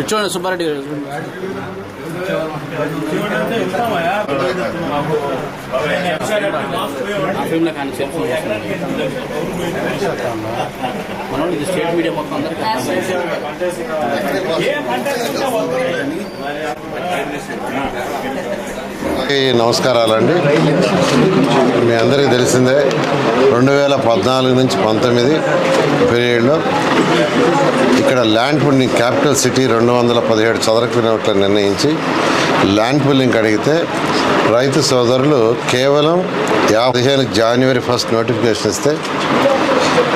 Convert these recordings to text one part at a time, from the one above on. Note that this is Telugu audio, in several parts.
ముందు సుబ్బారెడ్డి గారు. మనం ఇది స్టేట్ మీడియా మొత్తం అందరికీ అందరికీ నమస్కారాలండి. మీ అందరికీ తెలిసిందే రెండు వేల పద్నాలుగు నుంచి పంతొమ్మిది పీరియడ్లో ఇక్కడ ల్యాండ్ పుల్లింగ్ క్యాపిటల్ సిటీ రెండు వందల పదిహేడు చదరపు కిలోమీటర్లు నిర్ణయించి ల్యాండ్ పుల్లింగ్ అడిగితే రైతు సోదరులు కేవలం పదిహేను జనవరి ఫస్ట్ నోటిఫికేషన్ ఇస్తే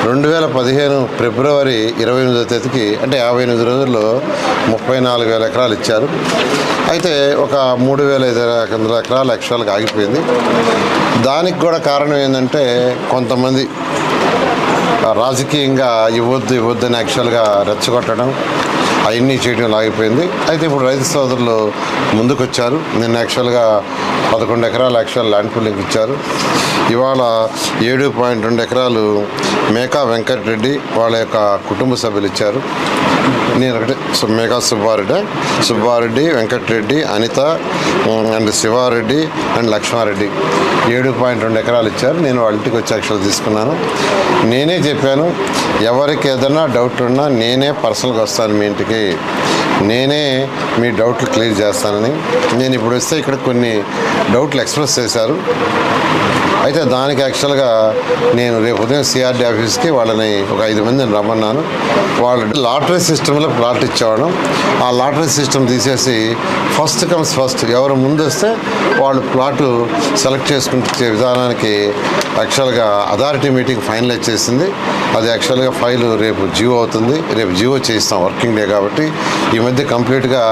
రెండు వేల పదిహేను ఫిబ్రవరి ఇరవై ఎనిమిదో తేదీకి అంటే యాభై ఎనిమిది రోజుల్లో ముప్పై నాలుగు వేల ఎకరాలు ఇచ్చారు. అయితే ఒక మూడు వేల ఐదు వందల ఎకరాలు యాక్చువల్గా ఆగిపోయింది. దానికి కూడా కారణం ఏంటంటే కొంతమంది రాజకీయంగా ఇవ్వద్దు ఇవ్వద్దు అని యాక్చువల్గా రెచ్చగొట్టడం అవన్నీ చేయడం ఆగిపోయింది. అయితే ఇప్పుడు రైతు సోదరులు ముందుకొచ్చారు. నిన్న యాక్చువల్గా పదకొండు ఎకరాలు యాక్చువల్ ల్యాండ్ పూలింగ్ ఇచ్చారు. ఇవాళ ఏడు పాయింట్ రెండు ఎకరాలు మేకా వెంకటరెడ్డి వాళ్ళ యొక్క కుటుంబ సభ్యులు ఇచ్చారు. నేను ఒకటే మేఘా సుబ్బారెడ్డి సుబ్బారెడ్డి వెంకటరెడ్డి అనిత అండ్ శివారెడ్డి అండ్ లక్ష్మారెడ్డి ఏడు పాయింట్ రెండు ఎకరాలు ఇచ్చారు. నేను వాళ్ళ ఇంటికి వచ్చి యాక్చువల్ తీసుకున్నాను. నేనే చెప్పాను ఎవరికి ఏదైనా డౌట్ ఉన్నా నేనే పర్సనల్గా వస్తాను మీ ఇంటికి. నేనే మీ డౌట్లు క్లియర్ చేస్తానని నేను ఇప్పుడు వస్తే ఇక్కడ కొన్ని డౌట్లు ఎక్స్ప్రెస్ చేశారు. అయితే దానికి యాక్చువల్గా నేను రేపు ఉదయం సిఆర్డీ ఆఫీస్కి వాళ్ళని ఒక ఐదు మందిని రమ్మన్నాను. వాళ్ళు లాటరీ సిస్టంలో ప్లాట్ ఇచ్చేవాడు ఆ లాటరీ సిస్టమ్ తీసేసి ఫస్ట్ కమ్స్ ఫస్ట్ ఎవరు ముందు వస్తే వాళ్ళు ప్లాటు సెలెక్ట్ చేసుకుంటే విధానానికి యాక్చువల్గా అథారిటీ మీటింగ్ ఫైనలైజ్ చేసింది. అది యాక్చువల్గా ఫైల్ రేపు జియో అవుతుంది. రేపు జియో చేస్తాం వర్కింగ్ డే కాబట్టి ఈ మధ్య కంప్లీట్గా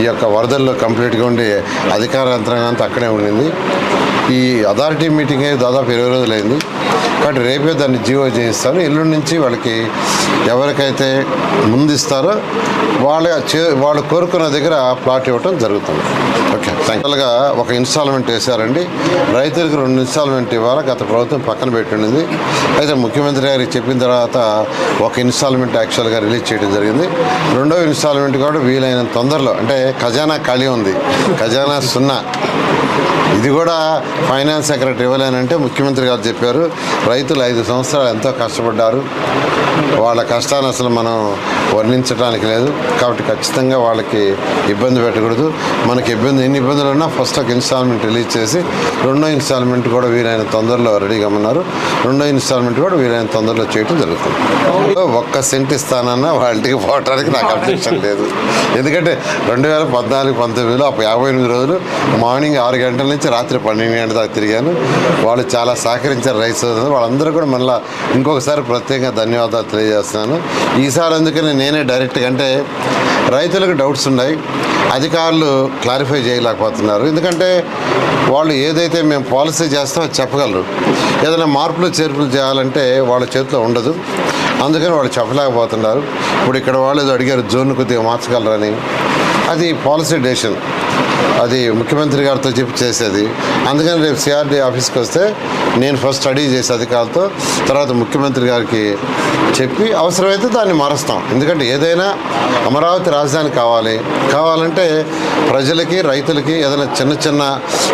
ఈ యొక్క వరదల్లో కంప్లీట్గా ఉండి అధికార యంత్రాంగం అంతా అక్కడే ఉండింది. ఈ అథారిటీ మీటింగ్ అయ్యి దాదాపు ఇరవై రోజులైంది. కాబట్టి రేపే దాన్ని జీవో చేయిస్తాను. ఎల్లుండి నుంచి వాళ్ళకి ఎవరికైతే ముందు ఇస్తారో వాళ్ళ చే వాళ్ళు కోరుకున్న దగ్గర ప్లాట్ ఇవ్వటం జరుగుతుంది. ఓకే థ్యాంక్గా ఒక ఇన్స్టాల్మెంట్ వేశారండి. రైతులకు రెండు ఇన్స్టాల్మెంట్ ఇవ్వాలి? గత ప్రభుత్వం పక్కన పెట్టింది అయితే ముఖ్యమంత్రి గారికి చెప్పిన తర్వాత ఒక ఇన్స్టాల్మెంట్ యాక్చువల్గా రిలీజ్ చేయడం జరిగింది. రెండో ఇన్స్టాల్మెంట్ కూడా వీలైనంత తొందరలో అంటే ఖజానా ఖాళీ ఉంది. ఖజానా సున్నా. ఇది కూడా ఫైనాన్స్ సెక్రటరీ ఇవ్వలేనంటే ముఖ్యమంత్రి గారు చెప్పారు రైతులు ఐదు సంవత్సరాలు ఎంతో కష్టపడ్డారు. వాళ్ళ కష్టాన్ని అసలు మనం వర్ణించడానికి లేదు. కాబట్టి ఖచ్చితంగా వాళ్ళకి ఇబ్బంది పెట్టకూడదు. మనకి ఇబ్బంది ఎన్ని ఇబ్బందులు ఉన్నా ఫస్ట్ ఒక ఇన్స్టాల్మెంట్ రిలీజ్ చేసి రెండో ఇన్స్టాల్మెంట్ కూడా వీలైన తొందరలో రెడీగా ఉన్నారు. రెండో ఇన్స్టాల్మెంట్ కూడా వీలైన తొందరలో చేయడం జరుగుతుంది. ఒక్క సెంట్ ఇస్తానన్నా వాళ్ళకి పోవడానికి నాకు అబ్జెక్షన్ లేదు. ఎందుకంటే రెండు వేల పద్నాలుగు పంతొమ్మిదిలో యాభై ఎనిమిది రోజులు మార్నింగ్ ఆరు గంటల నుంచి రాత్రి పన్నెండు గంటల దాకా తిరిగాను. వాళ్ళు చాలా సహకరించారు రైతు వాళ్ళందరూ కూడా మళ్ళీ ఇంకొకసారి ప్రత్యేకంగా ధన్యవాదాలు తెలియజేస్తున్నాను. ఈసారి అందుకని నేనే డైరెక్ట్గా అంటే రైతులకు డౌట్స్ ఉన్నాయి అధికారులు క్లారిఫై చేయలేకపోతున్నారు. ఎందుకంటే వాళ్ళు ఏదైతే మేము పాలసీ చేస్తామో చెప్పగలరు. ఏదైనా మార్పులు చేర్పులు చేయాలంటే వాళ్ళ చేతిలో ఉండదు. అందుకని వాళ్ళు చెప్పలేకపోతున్నారు. ఇప్పుడు ఇక్కడ వాళ్ళు ఏదో అడిగారు జోన్ కొద్దిగా మార్చగలరని. అది పాలసీ డెసిషన్. అది ముఖ్యమంత్రి గారితో చెప్పి చేసేది. అందుకని రేపు సిఆర్డీ ఆఫీస్కి వస్తే నేను ఫస్ట్ స్టడీ చేసి అధికారులతో తర్వాత ముఖ్యమంత్రి గారికి చెప్పి అవసరమైతే దాన్ని మారుస్తాం. ఎందుకంటే ఏదైనా అమరావతి రాజధాని కావాలి. కావాలంటే ప్రజలకి రైతులకి ఏదైనా చిన్న చిన్న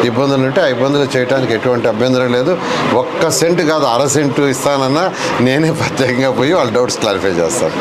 ఇబ్బందులు ఉంటే ఆ ఇబ్బందులు చేయడానికి ఎటువంటి అభ్యంతరం లేదు. ఒక్క సెంటు కాదు అర సెంటు ఇస్తానన్నా నేనే ప్రత్యేకంగా పోయి వాళ్ళ డౌట్స్ క్లారిఫై చేస్తాను.